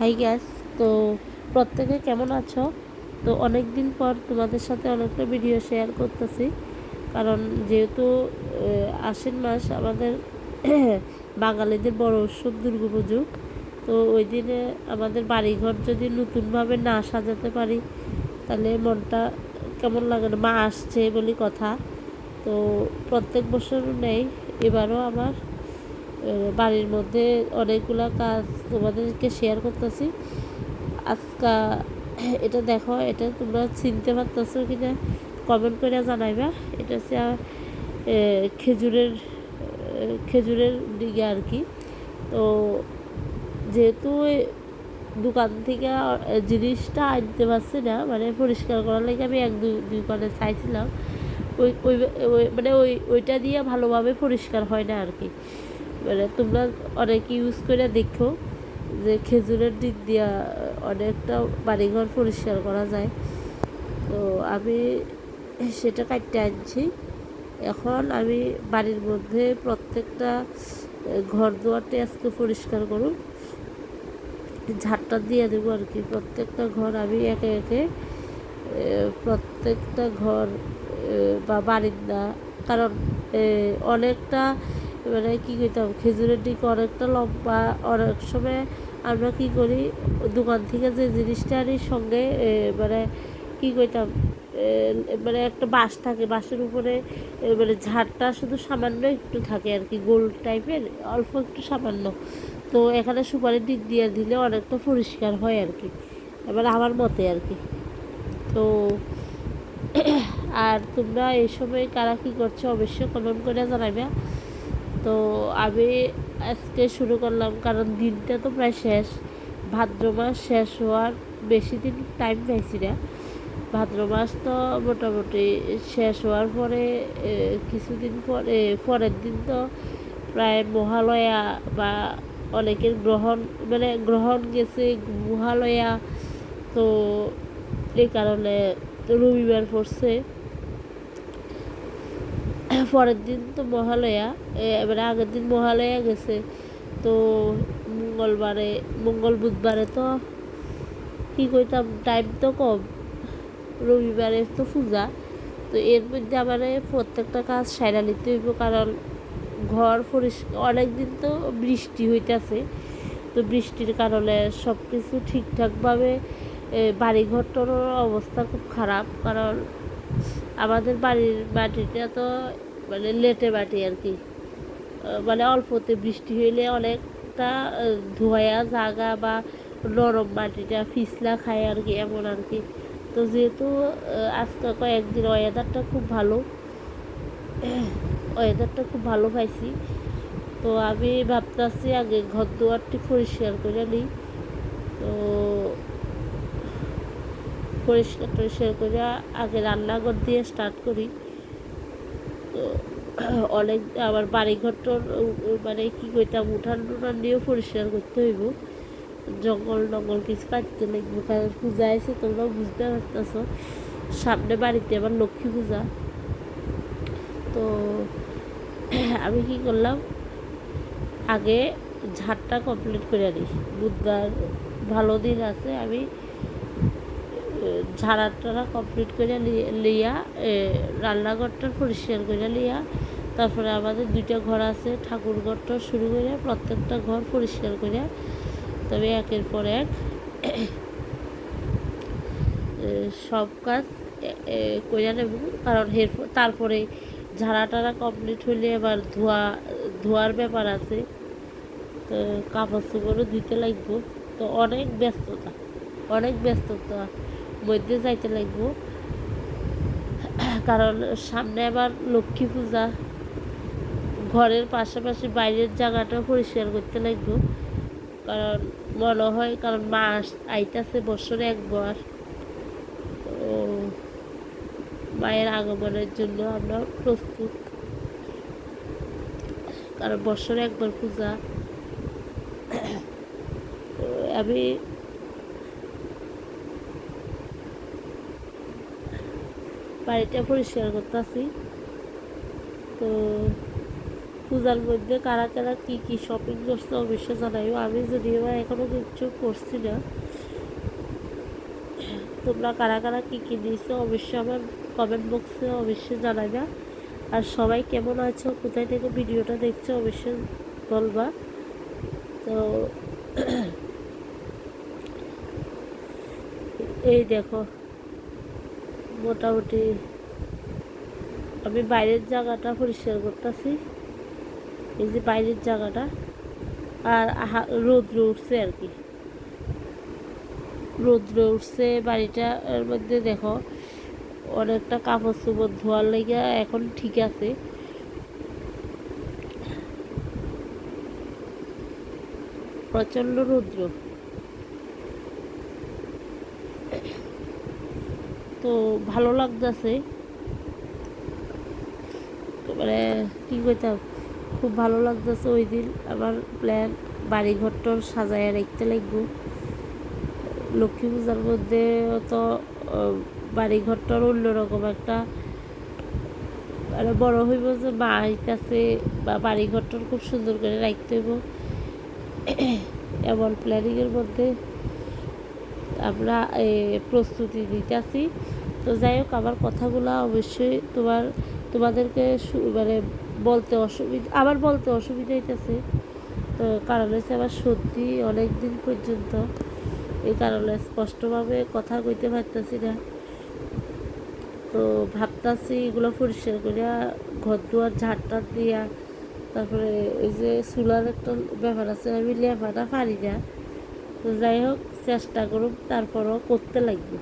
High gas তো প্রত্যেকে কেমন আছো? তো অনেক দিন পর তোমাদের সাথে অনেকটা ভিডিও শেয়ার করতেছি। কারণ যেহেতু আশ্বিন মাস, আমাদের বাঙালিদের বড় উৎসব দুর্গাপুজো তো ওই দিনে আমাদের বাড়িঘর যদি নতুনভাবে না সাজাতে পারি, তাহলে মনটা কেমন লাগে না? মা আসছে বলি কথা। তো প্রত্যেক বছর নেই, এবারও আমার বাড়ির মধ্যে অনেকগুলা কাজ তোমাদেরকে শেয়ার করতেছি। আজকা এটা দেখো, এটা তোমরা চিনতে পারতেছো কি না কমেন্ট করে জানাইবা। এটা হচ্ছে খেজুরের খেজুরের দিকে আর কি। তো যেহেতু দোকান থেকে জিনিসটা আনতে পারছি না মানে পরিষ্কার করার লাগে আমি এক, দুই দোকানে চাইছিলাম। ওই ওই মানে ওই, ওইটা দিয়ে ভালোভাবে পরিষ্কার হয় না আর কি। মানে তোমরা অনেক ইউজ করে দেখো যে খেজুরের দিক দিয়া অনেকটা বাড়িঘর পরিষ্কার করা যায়। তো আমি সেটা কাটতে আনছি। এখন আমি বাড়ির মধ্যে প্রত্যেকটা ঘর দুয়ারটা আজকে পরিষ্কার করুন। ঝাড়টা দিয়ে দেবো আর কি। প্রত্যেকটা ঘর আমি একে একে প্রত্যেকটা ঘর বা বারিন্দা, কারণ অনেকটা মানে কী করতাম খেজুরের দিকে অনেকটা লম্বা, অনেক সময় আমরা কি করি, দোকান থেকে যে জিনিসটা আনি সঙ্গে মানে কী করতাম মানে একটা বাঁশ থাকে, বাঁশের উপরে মানে ঝাড়টা শুধু সামান্য একটু থাকে আর কি, গোল টাইপের, অল্প একটু সামান্য। তো এখানে সুপারির দিক দিয়ে দিলে অনেকটা পরিষ্কার হয় আর কি, এবার আমার মতে আর কি। তো আর তোমরা এই সময় কারা কী করছ অবশ্যই কমেন্ট করে জানাবে তো আমি আজকে শুরু করলাম, কারণ দিনটা তো প্রায় শেষ। ভাদ্র মাস শেষ হওয়ার বেশি দিন টাইম পাইছি না। ভাদ্র মাস তো মোটামুটি শেষ হওয়ার পরে কিছুদিন পরে, পরের দিন তো প্রায় মহালয়া বা অনেকের গ্রহণ মানে গ্রহণ গেছে মহালয়া। তো এই কারণে রবিবার পড়ছে। পরের দিন তো মহালয়া এবারে আগের দিন মহালয়া গেছে। তো মঙ্গলবারে, মঙ্গল বুধবারে তো কী কইতাম টাইম তো কম। রবিবারে তো পূজা। তো এর মধ্যে আমার প্রত্যেকটা কাজ সাইরা নিতে হইব, কারণ ঘর পরিষ্কার অনেক দিন তো বৃষ্টি হইতেছে। তো বৃষ্টির কারণে সব কিছু ঠিকঠাকভাবে বাড়িঘরটারও অবস্থা খুব খারাপ, কারণ আমাদের বাড়ির মাটিটা তো মানে লেটে মাটি আর কি। মানে অল্পতে বৃষ্টি হইলে অনেকটা ধোয়া, জাগা বা নরম মাটিটা পিছলা খায় আর কি, এমন আর কি। তো যেহেতু আজকে কয়েকদিন ওয়েদারটা খুব ভালো ওয়েদারটা খুব ভালো পাইছি। তো আমি ভাবতেছি আগে ঘর দুয়ারটি পরিষ্কার করে নিই। তো পরিষ্কার টরিষ্কার করে আগে রান্নাঘর দিয়ে স্টার্ট করি। তো অনেক আবার বাড়িঘরটার মানে কী করতাম উঠান টুঠান দিয়েও পরিষ্কার করতে হইব। জঙ্গল টঙ্গল কিছু কাটতে লাগবে, কারণ পূজা আছে তোমরাও বুঝতে পারতেছ। সামনে বাড়িতে আবার লক্ষ্মী পূজা। তো আমি কি করলাম, আগে ঝাড়টা কমপ্লিট করে নিই বুধবার ভালো দিন আছে, আমি ঝাড়াটা কমপ্লিট করে লিয়া রান্নাঘরটা পরিষ্কার করে লিয়া, তারপরে আমাদের দুইটা ঘর আছে, ঠাকুর ঘরটা শুরু করে প্রত্যেকটা ঘর পরিষ্কার করে তবে একের পর এক সব কাজ করে নেব। কারণ এর তারপরে ঝাড়া টাড়া কমপ্লিট হলে এবার ধোয়া, ধোয়ার ব্যাপার আছে। তো কাপড় চোপড়ও দিতে লাগবো। তো অনেক ব্যস্ততা অনেক ব্যস্ততা। মধ্যে যাইতে লাগবো। কারণ সামনে আবার লক্ষ্মী পূজা। ঘরের পাশাপাশি বাইরের জায়গাটাও পরিষ্কার করতে লাগবো। কারণ মনে হয়, কারণ মাস আইতাছে বছরে একবার। তো মায়ের আগমনের জন্য আমরা প্রস্তুত। কারণ বছরে একবার পূজা। আমি বাড়িটা পরিষ্কার করতেছি। তো পূজার মধ্যে কারা কারা কী কী শপিং করছে অবশ্যই জানাইও। আমি যদিও এখনও কিছু করছি না। তোমরা কারা কারা কী কী নিয়েছো অবশ্যই আমার কমেন্ট বক্সে অবশ্যই জানাইবা। আর সবাই কেমন আছো, কোথায় থেকে ভিডিওটা দেখছ অবশ্যই বলবা। তো এই দেখো মোটামুটি আমি বাইরের জায়গাটা পরিষ্কার করতেছি। এই যে বাইরের জায়গাটা। আর রৌদ্র উঠছে আর কি। রৌদ্র উঠছে বাড়িটার মধ্যে দেখো, অনেকটা কাপড় চোপড় ধোয়ার লেগে এখন ঠিক আছে। প্রচণ্ড রৌদ্র। তো ভালো লাগতেছে। মানে কি কইতাম খুব ভালো লাগতেছে ওই দিন। আমার প্ল্যান বাড়ি ঘরটর সাজায় রাখতে লাগবো। লক্ষ্মী পূজার মধ্যে তো আহ, বাড়ি ঘরটার অন্যরকম একটা মানে বড় হইব যে মায়ের কাছে বা বাড়ি ঘরটার খুব সুন্দর করে রাখতে হইব। এমন প্ল্যানিংয়ের মধ্যে আমরা প্রস্তুতি নিতেছি। তো যাই হোক, আমার কথাগুলো অবশ্যই তোমার, তোমাদেরকে মানে বলতে অসুবিধা আবার বলতে অসুবিধা হইতেছে। তো কারণ হচ্ছে আমার সত্যি অনেক দিন পর্যন্ত এই কারণে স্পষ্টভাবে কথা কইতে পারতেছি না। তো ভাবতাছি এগুলো পরিষ্কার করিয়া ঘর দুয়ার ঝাড়টা দিয়া, তারপরে ওই যে চুলার একটা ব্যাপার আছে, আমি লেফাটা পারি না। তো যাই হোক চেষ্টা করুক তারপরও করতে লাগবে।